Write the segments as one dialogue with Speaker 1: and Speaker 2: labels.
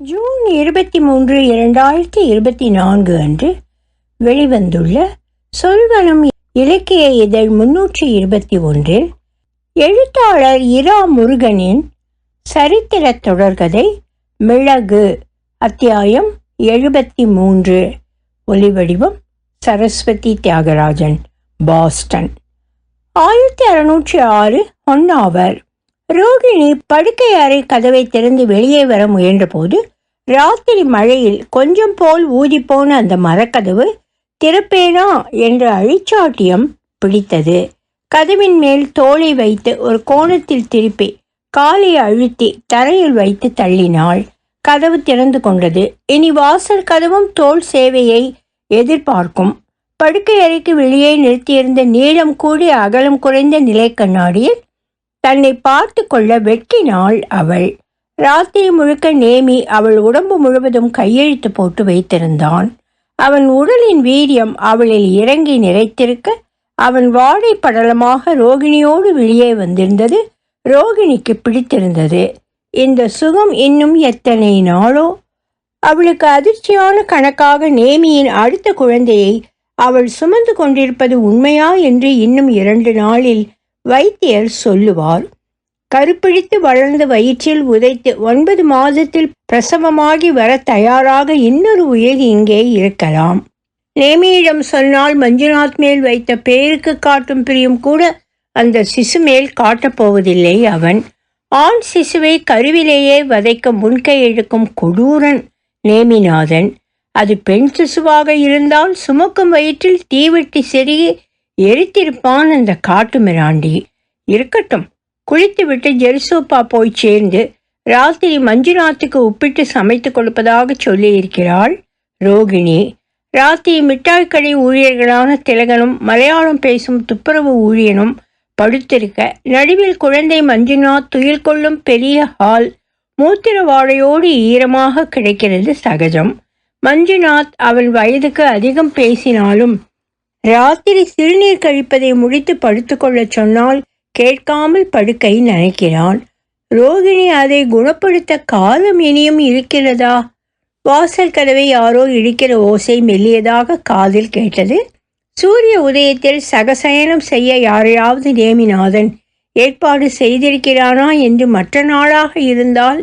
Speaker 1: June இருபத்தி மூன்று இரண்டாயிரத்தி இருபத்தி நான்கு அன்று வெளிவந்துள்ள சொல்வனம் இலக்கிய இதழ் முன்னூற்றி இருபத்தி ஒன்றில் எழுத்தாளர் இரா முருகனின் சரித்திர தொடர்கதை மிளகு அத்தியாயம் எழுபத்தி மூன்று ஒலிவடிவம் சரஸ்வதி தியாகராஜன் பாஸ்டன். ஆயிரத்தி அறுநூற்றி ஆறு ஒன்னாவர் ரோகிணி படுக்கை அறை கதவை திறந்து வெளியே வர முயன்றபோது ராத்திரி மழையில் கொஞ்சம் போல் ஊதிப்போன அந்த மரக்கதவு திறப்பேனா? என்ற அழிச்சாட்டியம் பிடித்தது. கதவின் மேல் தோலை வைத்து ஒரு கோணத்தில் திருப்பி காலை அழுத்தி தரையில் வைத்து தள்ளினாள். கதவு திறந்து கொண்டது. இனி வாசல் கதவும் தோல் சேவையை எதிர்பார்க்கும். படுக்கை அறைக்கு வெளியே நிறுத்தியிருந்த நீளம் கூடி அகலம் குறைந்த நிலை கண்ணாடியில் தன்னை பார்த்து கொள்ள வெட்கினாள் அவள். ராத்திரி முழுக்க நேமி அவள் உடம்பு முழுவதும் கையெழுத்து போட்டு வைத்திருந்தான். அவன் உடலின் வீரியம் அவளில் இறங்கி நிறைத்திருக்க அவன் வாழை படலமாக ரோகிணியோடு வெளியே வந்திருந்தது ரோகிணிக்கு பிடித்திருந்தது. இந்த சுகம் இன்னும் எத்தனை நாளோ? அவளுக்கு அதிர்ச்சியான கணக்காக நேமியின் அடுத்த குழந்தையை அவள் சுமந்து கொண்டிருப்பது உண்மையா என்று இன்னும் இரண்டு நாளில் வைத்தியர் சொல்லுவார் கருப்பிழித்து வளர்ந்த வயிற்றில் உதைத்து ஒன்பது மாதத்தில் பிரசவமாகி வர தயாராக இன்னொரு உயிர் இங்கே இருக்கலாம். நேமியிடம் சொன்னால் மஞ்சுநாத் மேல் வைத்த பேருக்கு காட்டும் பிரியும் கூட அந்த சிசு மேல் காட்டப்போவதில்லை அவன். ஆண் சிசுவை கருவிலேயே வதைக்க முன்கை எடுக்கும் கொடூரன் நேமிநாதன். அது பெண் சிசுவாக இருந்தால் சுமக்கும் வயிற்றில் தீவெட்டி செருகி எரித்திருப்பான் அந்த காட்டு மிராண்டி இருக்கட்டும் குளித்துவிட்டு ஜெருசோப்பா போய் சேர்ந்து ராத்திரி மஞ்சுநாத்துக்கு உப்பிட்டு சமைத்து கொடுப்பதாக சொல்லியிருக்கிறாள் ரோகிணி. ராத்திரி மிட்டாய் கடை ஊழியர்களான திலகனும் மலையாளம் பேசும் துப்புரவு ஊழியனும் படுத்திருக்க நடுவில் குழந்தை மஞ்சுநாத் துயில் கொள்ளும் பெரிய ஹால் மூத்திர வாழையோடு ஈரமாக கிடைக்கிறது சகஜம். மஞ்சுநாத் அவன் வயதுக்கு அதிகம் பேசினாலும் ராத்திரி சிறுநீர் கழிப்பதை முடித்து படுத்துக்கொள்ளச் சொன்னால் கேட்காமல் படுக்கை நினைக்கிறான் ரோகிணி அதை குணப்படுத்த காலம் இனியும் இருக்கிறதா? வாசல் கதவை யாரோ இடிக்கிற ஓசை மெல்லியதாக காதில் கேட்டது. சூரிய உதயத்தில் சகசயனம் செய்ய யாரையாவது நேமிநாதன் ஏற்பாடு செய்திருக்கிறானா என்று மற்ற நாளாக இருந்தால்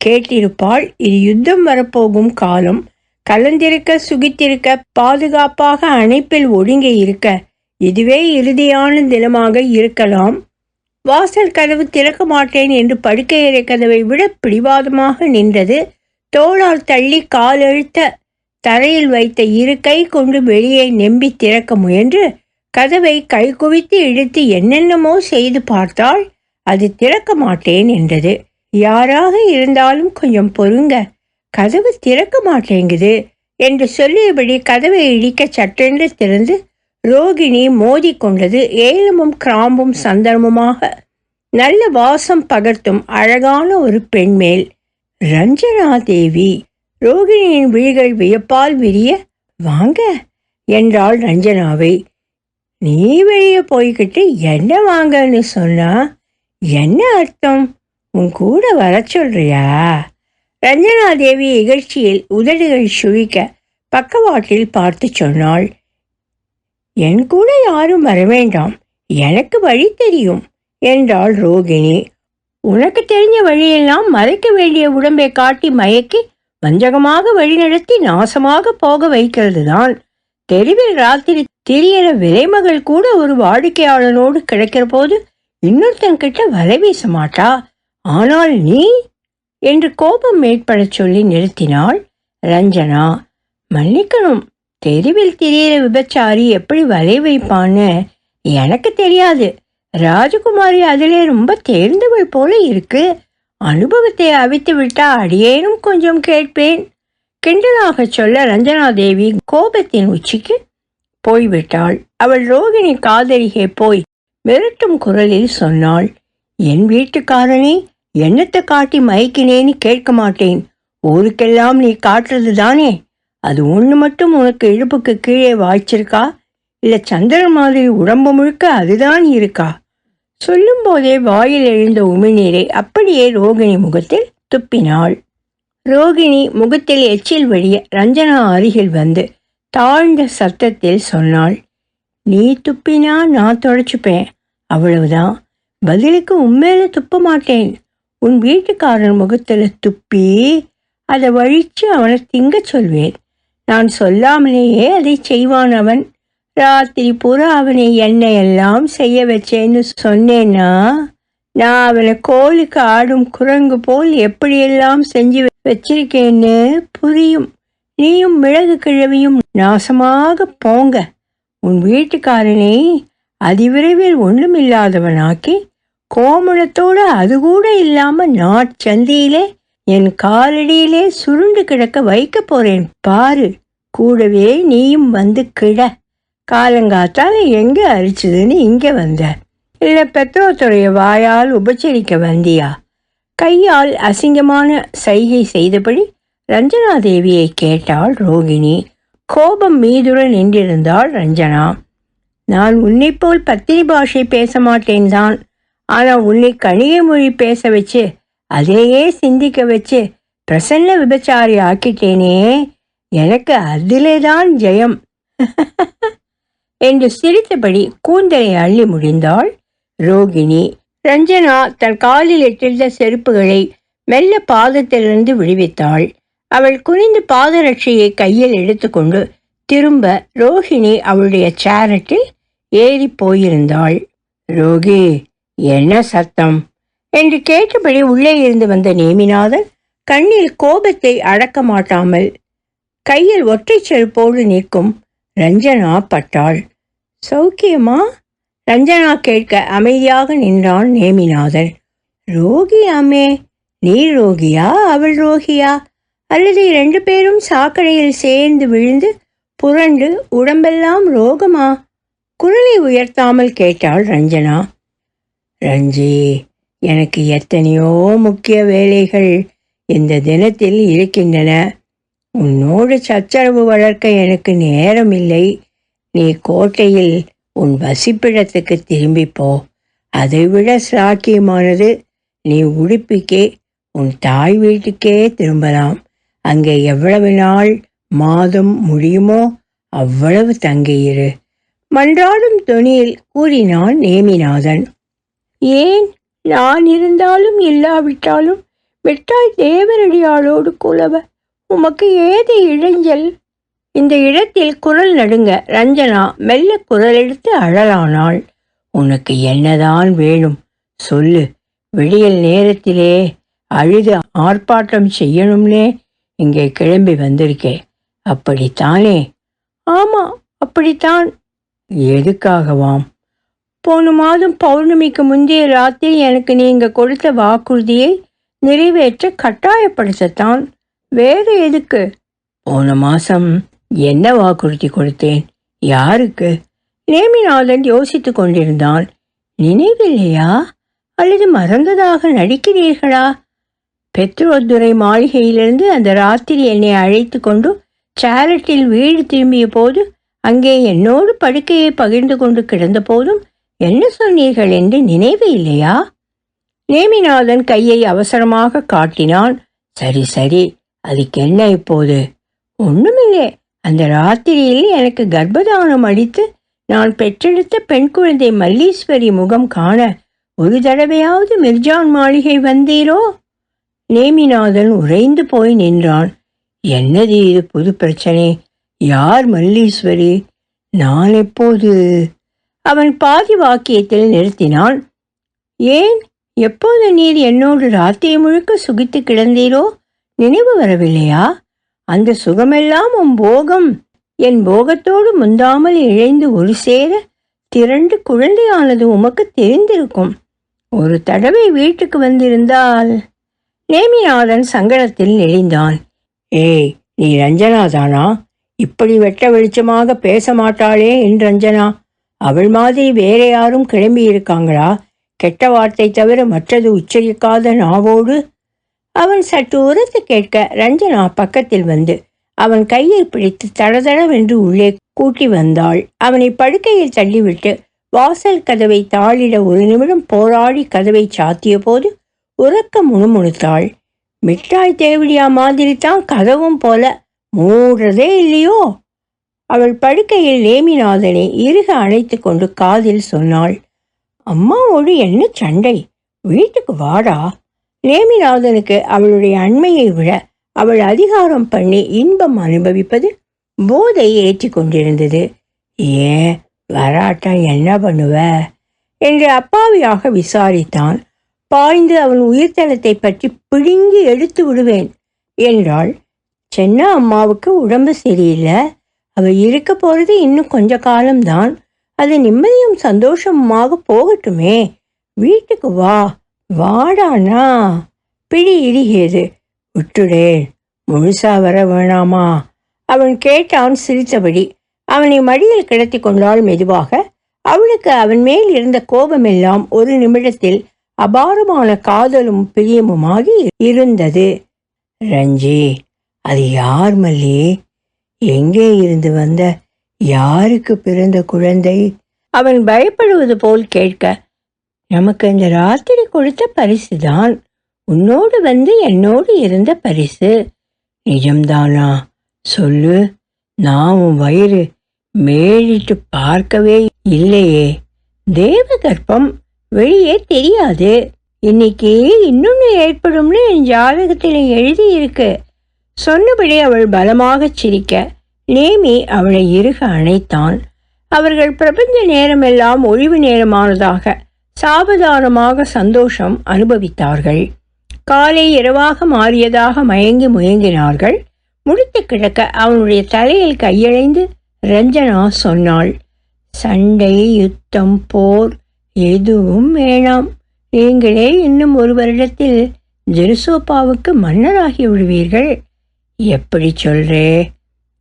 Speaker 1: கேட்டிருப்பாள். இது யுத்தம் வரப்போகும் காலம் கலந்திருக்க சுகித்திருக்க பாதுகாப்பாக அணைப்பில் ஒடுங்கி இருக்க இதுவே இறுதியான தினமாக இருக்கலாம். வாசல் கதவு திறக்க மாட்டேன் என்று படுக்கையறை கதவை விட பிடிவாதமாக நின்றது. தோளால் தள்ளி காலெழுத்த தரையில் வைத்த இரு கை கொண்டு வெளியே நெம்பி திறக்க முயன்று கதவை கை குவித்து இழுத்து என்னென்னமோ செய்து பார்த்தால் அது திறக்க மாட்டேன் என்றது. யாராக இருந்தாலும் கொஞ்சம் பொறுங்க. கதவு திறக்க மாட்டேங்குது என்று சொல்லியபடி கதவை இடிக்க சட்டென்று திறந்து ரோகிணி மோதி கொண்டது ஏலமும் கிராம்பும் சந்தனமுமாக. நல்ல வாசம் பகர்த்தும் அழகான ஒரு பெண்மேல். ரஞ்சனா தேவி ரோகிணியின் விழிகள் வியப்பால் விரிய வாங்க என்றாள் ரஞ்சனாவை. நீ வெளியே போய்கிட்டு என்ன வாங்கன்னு சொன்னா என்ன அர்த்தம்? உன் கூட வர சொல்றியா? ரஞ்சனா தேவி இகழ்ச்சியில் உதடுகள் சுழிக்க பக்கவாட்டில் பார்த்து சொன்னாள். என் கூட யாரும் வரவேண்டாம் எனக்கு வழி தெரியும் என்றாள் ரோகிணி. உனக்கு தெரிஞ்ச வழியெல்லாம் மறைக்க வேண்டிய உடம்பை காட்டி மயக்கி வஞ்சகமாக வழிநடத்தி நாசமாக போக வைக்கிறது தான் தெருவில் ராத்திரி திரியற விலைமகள் கூட ஒரு வாடிக்கையாளனோடு கிடைக்கிற போது இன்னொருத்தன் கிட்ட வலை வீச மாட்டா. ஆனால் நீ என்று கோபம் ஏற்படச் சொல்லி நிறுத்தினாள் ரஞ்சனா. மன்னிக்கணும் தெருவில் திரியிற விபச்சாரி எப்படி வலை வைப்பான்னு எனக்கு தெரியாது. ராஜகுமாரி அதிலே ரொம்ப தேர்ந்தவள் போல இருக்கு. அனுபவத்தை அவித்து விட்டா அடியேனும் கொஞ்சம் கேட்பேன். கிண்டலாக சொல்ல ரஞ்சனா தேவி கோபத்தின் உச்சிக்கு போய்விட்டாள். அவள் ரோகிணி காதலிகே போய் மிரட்டும் குரலில் சொன்னாள் என் வீட்டுக்காரனே என்னத்தை காட்டி மயக்கினேன்னு கேட்க மாட்டேன். ஊருக்கெல்லாம் நீ காட்டுறது தானே? அது ஒன்று மட்டும் உனக்கு இழுப்புக்கு கீழே வாய்ச்சிருக்கா? இல்லை சந்திரன் மாதிரி உடம்பு முழுக்க அதுதான் இருக்கா? சொல்லும் போதே வாயில் எழுந்த உமிழ்நீரை அப்படியே ரோகிணி முகத்தில் துப்பினாள். ரோகிணி முகத்தில் எச்சில் வழிய ரஞ்சனா அருகில் வந்து தாழ்ந்த சத்தத்தில் சொன்னாள். நீ துப்பினா நான் தொடச்சுப்பேன். அவ்வளவுதான். பதிலுக்கு உண்மையில துப்ப மாட்டேன். உன் வீட்டுக்காரன் முகத்தில் துப்பி அதை வழித்து அவனை திங்கச் சொல்வேன். நான் சொல்லாமலேயே அதை செய்வான் அவன். ராத்திரி பூரா அவனை எல்லாம் செய்ய வச்சேன்னு சொன்னேன்னா நான் அவனை கோலுக்கு ஆடும் குரங்கு போல் எப்படியெல்லாம் செஞ்சு வச்சிருக்கேன்னு புரியும். நீயும் மிளகு கிழவியும் நாசமாக போங்க. உன் வீட்டுக்காரனை அதிவிரைவில் ஒன்றுமில்லாதவனாக்கி கோமுளத்தோடு அது கூட இல்லாம நாட்சந்தியிலே என் காலடியிலே சுருண்டு கிடக்க வைக்க போறேன். பாரு கூடவே நீயும் வந்து கிட. காலங்காத்தால எங்கே அரிச்சதுன்னு இங்கே வந்த. இல்லை பெத்ரோத்துடைய வாயால் உபச்சரிக்க வந்தியா? கையால் அசிங்கமான சைகை செய்தபடி ரஞ்சனா தேவியை கேட்டாள் ரோகிணி. கோபம் மீதுர நின்றிருந்தாள் ரஞ்சனா. நான் உன்னை போல் பாஷை பேச மாட்டேன் தான் ஆனால் உன்னை கணிய மொழி பேச வச்சு அதையே சிந்திக்க வச்சு பிரசன்ன விபச்சாரி ஆக்கிட்டேனே. எனக்கு அதிலே தான் ஜெயம். என்று சிரித்தபடி கூந்தலை அள்ளி முடிந்தாள் ரோகிணி. ரஞ்சனா தன் காலில் இட்டிருந்த செருப்புகளை மெல்ல பாதத்திலிருந்து விடுவித்தாள். அவள் குனிந்து பாதரட்சியை கையில் எடுத்துக்கொண்டு திரும்ப ரோஹிணி அவளுடைய சேரட்டில் ஏறி போயிருந்தாள். ரோகி என்ன சத்தம்? என்று கேட்டபடி உள்ளே இருந்து வந்த நேமிநாதன் கண்ணில் கோபத்தை அடக்க மாட்டாமல் கையில் ஒற்றை செருப்போடு நிற்கும் ரஞ்சனா பட்டாள். சௌக்கியமா? ரஞ்சனா கேட்க அமைதியாக நின்றான் நேமிநாதன். ரோகி அமே நீ ரோகியா? அவள் ரோகியா? அல்லது இரண்டு பேரும் சாக்கடையில் சேர்ந்து விழுந்து புரண்டு உடம்பெல்லாம் ரோகமா? குரலை உயர்த்தாமல் கேட்டாள் ரஞ்சனா. ரஞ்சி எனக்கு எத்தனையோ முக்கிய வேலைகள் இந்த தினத்தில் இருக்கின்றன. உன்னோடு சச்சரவு வளர்க்க எனக்கு நேரம் இல்லை நீ கோட்டையில் உன் வசிப்பிடத்துக்கு திரும்பிப்போ அதைவிட சாக்கியமானது நீ உடுப்பிக்கே உன் தாய் வீட்டுக்கே திரும்பலாம். அங்கே எவ்வளவு நாள் மாதம் முடியுமோ அவ்வளவு தங்கியிரு. மன்றாடும் துணியில் கூறினான் நேமிநாதன். ஏன் நான் இருந்தாலும் இல்லாவிட்டாலும் மிட்டாய் தேவரடியாளோடு குலவ உமக்கு ஏது இழைஞ்சல் இந்த இடத்தில் குரல் நடுங்க. ரஞ்சனா மெல்ல குரல் எடுத்து அழலானாள். உனக்கு என்னதான் வேணும்? சொல்லு. விடியல் நேரத்திலே அழுது ஆர்ப்பாட்டம் செய்யணும்னே இங்கே கிளம்பி வந்திருக்கேன் அப்படித்தானே? ஆமா அப்படித்தான். எதுக்காகவாம்? போன மாதம் பௌர்ணமிக்கு முந்தைய ராத்திரி எனக்கு நீங்கள் கொடுத்த வாக்குறுதியை நிறைவேற்ற கட்டாயப்படுத்தத்தான். வேறு எதுக்கு? போன மாதம் என்ன வாக்குறுதி கொடுத்தேன்? யாருக்கு? நேமிநாதன் யோசித்து கொண்டிருந்தான் நினைவில்லையா? அல்லது மறந்ததாக நடிக்கிறீர்களா? பெத்ரோதுரை மாளிகையிலிருந்து அந்த ராத்திரி என்னை அழைத்து கொண்டு சேரட்டில் வீடு திரும்பிய போது அங்கே என்னோடு படுக்கையை பகிர்ந்து கொண்டு கிடந்த போதும் என்ன சொன்னீர்கள் என்று நினைவு இல்லையா? நேமிநாதன் கையை அவசரமாக காட்டினான். சரி சரி அதுக்கு என்ன இப்போது? ஒண்ணுமில்லை. அந்த ராத்திரியில் எனக்கு கர்ப்பதானம் அளித்து நான் பெற்றெடுத்த பெண் குழந்தை மல்லீஸ்வரி முகம் காண ஒரு தடவையாவது மிர்ஜான் மாளிகை வந்தீரோ? நேமிநாதன் உறைந்து போய் நின்றான். என்னது இது புது பிரச்சனை? யார் மல்லீஸ்வரி? நான் எப்போது அவன் பாதி வாக்கியத்தில் நிறுத்தினான் ஏன்? எப்போது நீர் என்னோடு ராத்திரி முழுக்க சுகித்து கிடந்தீரோ? நினைவு வரவில்லையா? அந்த சுகமெல்லாம் உன் போகம். என் போகத்தோடு முந்தாமல் இழைந்து ஒரு சேர திரண்டு குழந்தையானது உமக்கு தெரிந்திருக்கும். ஒரு தடவை வீட்டுக்கு வந்திருந்தால் நேமிநாதன் சங்கடத்தில் நெளிந்தான். ஏய் நீ ரஞ்சனா தானா இப்படி வெட்ட வெளிச்சமாக பேச மாட்டாளே என் ரஞ்சனா அவள் மாதிரி வேற யாரும் கிளம்பி இருக்காங்களா கெட்ட வார்த்தை தவிர மற்றது உச்சரிக்காத நாவோடு? அவன் சற்று உரத்து கேட்க ரஞ்சனா பக்கத்தில் வந்து அவன் கையை பிடித்து தடதடவென்று உள்ளே கூட்டி வந்தாள். அவனை படுக்கையில் தள்ளிவிட்டு வாசல் கதவை தாளிட ஒரு நிமிடம் போராடி கதவை சாத்திய போது உறக்க முணுமுணுத்தாள். மிட்டாய் தேவடியா மாதிரி தான் கதவும் போல மூடுறதே இல்லையோ? அவள் படுக்கையில் நேமிநாதனை இறுக அணைத்து கொண்டு காதில் சொன்னாள் அம்மாவோடு என்ன சண்டை. வீட்டுக்கு வாடா. நேமிநாதனுக்கு அவளுடைய அண்மையை விட அவள் அதிகாரம் பண்ணி இன்பம் அனுபவிப்பது போதை ஏற்றி கொண்டிருந்தது. ஏன் வராட்டா என்ன பண்ணுவ? என்று அப்பாவியாக விசாரித்தான். பாய்ந்து அவன் உயிர்த்தலத்தை பற்றி பிடுங்கி எடுத்து விடுவேன் என்றாள். சென்ன அம்மாவுக்கு உடம்பு சரியில்லை. அவள் இருக்க போறது இன்னும் கொஞ்ச காலம்தான். அது நிம்மதியும் சந்தோஷமாக போகட்டுமே. வீட்டுக்கு வா வாடானா பிடி இறுகியது விட்டுடேன் முழுசா வர வேணாமா? அவன் கேட்டான் சிரித்தபடி. அவனை மடியில் கிடத்தி கொண்டாள் மெதுவாக. அவளுக்கு அவன் மேல் இருந்த கோபமெல்லாம் ஒரு நிமிடத்தில் அபாரமான காதலும் பிரியமுமாகி இருந்தது. ரஞ்சி அது யார் மல்லி? எங்கே இருந்து வந்த யாருக்கு பிறந்த குழந்தை? அவன் பயப்படுவது போல் கேட்க நமக்கு இந்த ராத்திரி கொடுத்த பரிசுதான். உன்னோடு வந்து என்னோடு இருந்த பரிசு. நிஜம்தானா? சொல்லு. நான் உன் வயிறு மேலிட்டு பார்க்கவே இல்லையே. தேவ கர்ப்பம் வெளியே தெரியாது. இன்னைக்கு இன்னொன்று ஏற்படும்னு என் ஜாதகத்தில் எழுதியிருக்கு. சொன்னபடி அவள் பலமாகச் சிரிக்க நேமி அவளை இறுக அணைத்தான். அவர்கள் பிரபஞ்ச நேரமெல்லாம் ஒழிவு நேரமானதாக சாவதானமாக சந்தோஷம் அனுபவித்தார்கள். காலை இரவாக மாறியதாக மயங்கி முயங்கினார்கள். முடித்து கிடக்க அவனுடைய தலையில் கையழைந்து ரஞ்சனா சொன்னாள் சண்டை யுத்தம் போர் எதுவும் வேணாம். நீங்களே இன்னும் ஒரு வருடத்தில் ஜெருசோப்பாவுக்கு மன்னராகி விடுவீர்கள். எப்படி சொல்றே?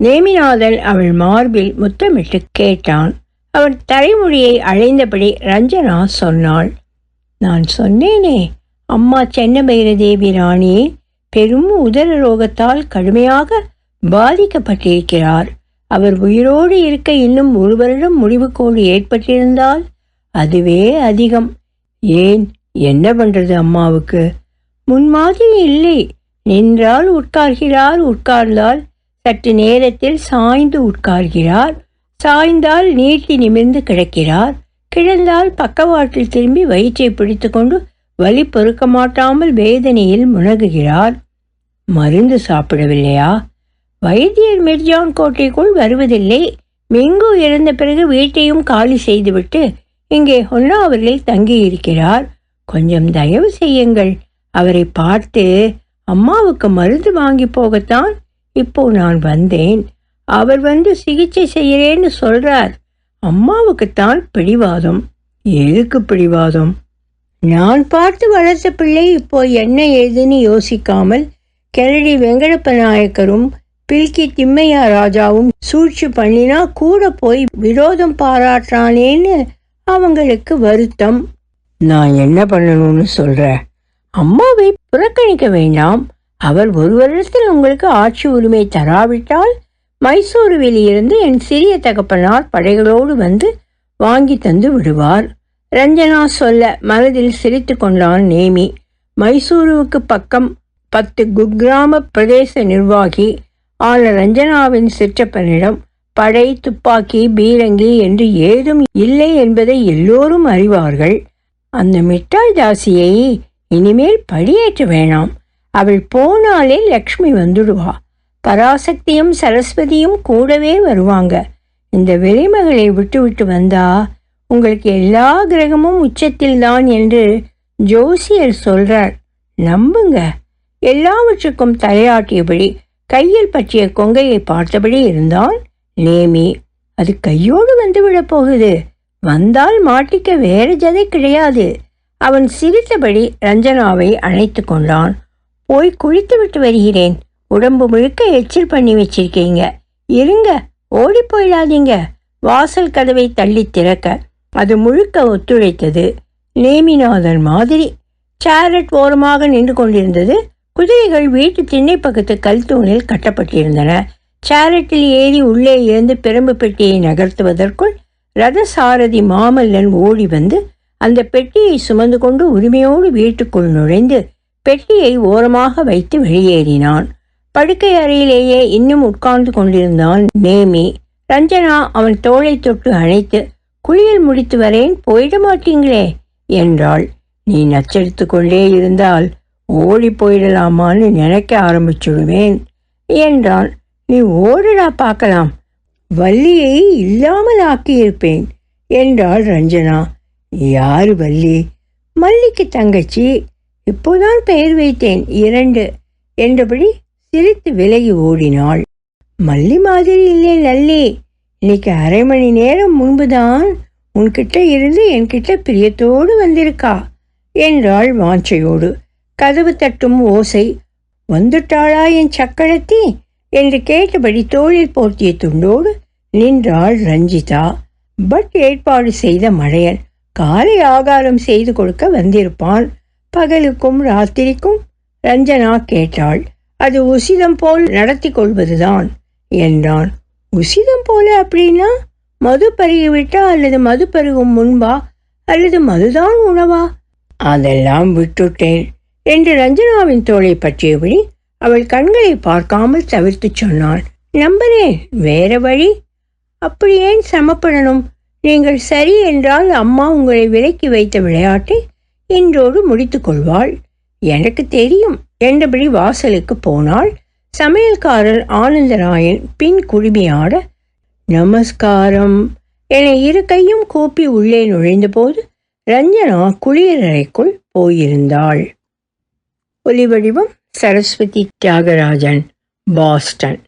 Speaker 1: நேமிநாதன் அவள் மார்பில் முத்தமிட்டு கேட்டான். அவன் தலைமொழியை அழைந்தபடி ரஞ்சனா சொன்னாள். நான் சொன்னேனே அம்மா சென்னபைரதேவி ராணி பெரும் உதர ரோகத்தால் கடுமையாக பாதிக்கப்பட்டிருக்கிறார். அவர் உயிரோடு இருக்க இன்னும் ஒரு வருடம் முடிவுக்கோடு ஏற்பட்டிருந்தால் அதுவே அதிகம். ஏன்? என்ன பண்ணுறது அம்மாவுக்கு? முன்மாதிரி இல்லை. நின்றால் உட்கார்கிறார் உட்கார்ந்தால் சற்று நேரத்தில் சாய்ந்து உட்கார்கிறார். சாய்ந்தால் நீட்டி நிமிர்ந்து கிடக்கிறார். கிடந்தால் பக்கவாட்டில் திரும்பி வயிற்றை பிடித்துக்கொண்டு வலி பொறுக்க மாட்டாமல் வேதனையில் முணகுகிறார் மருந்து சாப்பிடவில்லையா? வைத்தியர் மிர்ஜான் கோட்டைக்குள் வருவதில்லை. மிங்கு இறந்த பிறகு வீட்டையும் காலி செய்துவிட்டு இங்கே ஹொன்னாவரில் தங்கியிருக்கிறார். கொஞ்சம் தயவு செய்யுங்கள். அவரை பார்த்து அம்மாவுக்கு மருந்து வாங்கி போகத்தான் இப்போ நான் வந்தேன். அவர் வந்து சிகிச்சை செய்கிறேன்னு சொல்றார். அம்மாவுக்குத்தான் பிடிவாதம். எதுக்கு பிடிவாதம்? நான் பார்த்து வளர்த்த பிள்ளை இப்போ என்ன ஏதுன்னு யோசிக்காமல் கெரடி வெங்கடப்ப நாயக்கரும் பில்கி திம்மையா ராஜாவும் சூழ்ச்சி பண்ணினா கூட போய் விரோதம் பாராட்டுறானேன்னு அவங்களுக்கு வருத்தம். நான் என்ன பண்ணணும்னு சொல்கிறேன் அம்மாவை புறக்கணிக்க வேண்டாம். அவர் ஒரு வருடத்தில் உங்களுக்கு ஆட்சி உரிமை தராவிட்டால் மைசூருவில் இருந்து என் சிறிய தகப்பனார் படைகளோடு வந்து வாங்கி தந்து விடுவார். ரஞ்சனா சொல்ல மனதில் சிரித்து கொண்டான் நேமி. மைசூருவுக்கு பக்கம் பத்து குக்கிராம பிரதேச நிர்வாகி ஆன ரஞ்சனாவின் சிற்றப்பனிடம் படை துப்பாக்கி பீரங்கி என்று ஏதும் இல்லை என்பதை எல்லோரும் அறிவார்கள். அந்த மிட்டாய் தாசியை இனிமேல் படியேற்ற வேணாம். அவள் போனாலே லக்ஷ்மி வந்துடுவா. பராசக்தியும் சரஸ்வதியும் கூடவே வருவாங்க. இந்த வெளிமகளை விட்டுவிட்டு வந்தா உங்களுக்கு எல்லா கிரகமும் உச்சத்தில் தான் என்று ஜோசியர் சொல்றார். நம்புங்க. எல்லாவற்றுக்கும் தலையாட்டியபடி கையில் பற்றிய கொங்கையை பார்த்தபடி இருந்தான் நேமி அது கையோடு வந்து விடப் போகுது. வந்தால் மாட்டிக்க வேறு ஜதை கிடையாது. அவன் சிரித்தபடி ரஞ்சனாவை அழைத்து கொண்டான். போய் குளித்துவிட்டு வருகிறேன். உடம்பு முழுக்க எச்சில் பண்ணி வச்சிருக்கீங்க. இருங்க ஓடி போயிடாதீங்க. வாசல் கதவை தள்ளி திறக்க. அது முழுக்க ஒத்துழைத்தது. நேமிநாதன் மாதிரி. சேரட் ஓரமாக நின்று கொண்டிருந்தது. குதிரைகள் வீட்டு திண்ணை பக்கத்து கல் தூணில் கட்டப்பட்டிருந்தன. சேரட்டில் ஏறி உள்ளே இருந்து பெரும்பு பெட்டியை நகர்த்துவதற்குள் ரதசாரதி மாமல்லன் ஓடி வந்து அந்த பெட்டியை சுமந்து கொண்டு உரிமையோடு வீட்டுக்குள் நுழைந்து பெட்டியை ஓரமாக வைத்து வெளியேறினான். படுக்கை அறையிலேயே இன்னும் உட்கார்ந்து கொண்டிருந்தான் நேமி. ரஞ்சனா அவன் தோளை தொட்டு அணைத்து குளியல் முடித்து வரேன் போயிட மாட்டீங்களே என்றாள். நீ நச்சரித்து கொண்டே இருந்தால் ஓடி போயிடலாமான்னு நினைக்க ஆரம்பிச்சுடுவேன் என்றான். நீ ஓடுடா பார்க்கலாம் வள்ளியை இல்லாமல் ஆக்கியிருப்பேன் என்றாள் ரஞ்சனா. யாரு வள்ளி? மல்லிக்கு தங்கச்சி. இப்போதான் பெயர் வைத்தேன் இரண்டு என்றபடி சிரித்து விலகி ஓடினாள். மல்லி மாதிரி இல்லை லல்லி. இன்னைக்கு அரை மணி நேரம் முன்புதான் உன்கிட்ட இருந்து என்கிட்ட பிரியத்தோடு வந்திருக்கா என்றாள் வாஞ்சையோடு. கதவு தட்டும் ஓசை. வந்துட்டாளா என் சக்கரத்தி? என்று கேட்டபடி தோளில் போர்த்திய துண்டோடு நின்றாள் ரஞ்சிதா. பட் ஏற்பாடு செய்த மழையன். காலை ஆகாரம் செய்து கொடுக்க வந்திருப்பான் பகலுக்கும் ராத்திரிக்கும் ரஞ்சனா கேட்டாள் அது உசிதம் போல் நடத்தி கொள்வதுதான் என்றான். உசிதம் போல அப்படின்னா? மது பருகிவிட்டா அல்லது மது பருகும் முன்பா? அல்லது மதுதான் உணவா? அதெல்லாம் விட்டுட்டேன் என்று ரஞ்சனாவின் தோலை பற்றியபடி அவள் கண்களை பார்க்காமல் தவிர்த்து சொன்னாள். நம்பரே வேற வழி. அப்படி ஏன் சமப்படணும்? நீங்கள் சரி என்றால் அம்மா உங்களை விலக்கி வைத்த விளையாட்டை இன்றோடு முடித்துக்கொள்வாள். எனக்கு தெரியும் என்றபடி வாசலுக்கு போனாள். சமையல்காரர் ஆனந்தராயன் பின் குழுமியாட நமஸ்காரம் என இரு கையும் கூப்பி உள்ளே நுழைந்தபோது ரஞ்சனா குளியலறைக்குள் போயிருந்தாள். ஒலிவடிவம் சரஸ்வதி தியாகராஜன் பாஸ்டன்.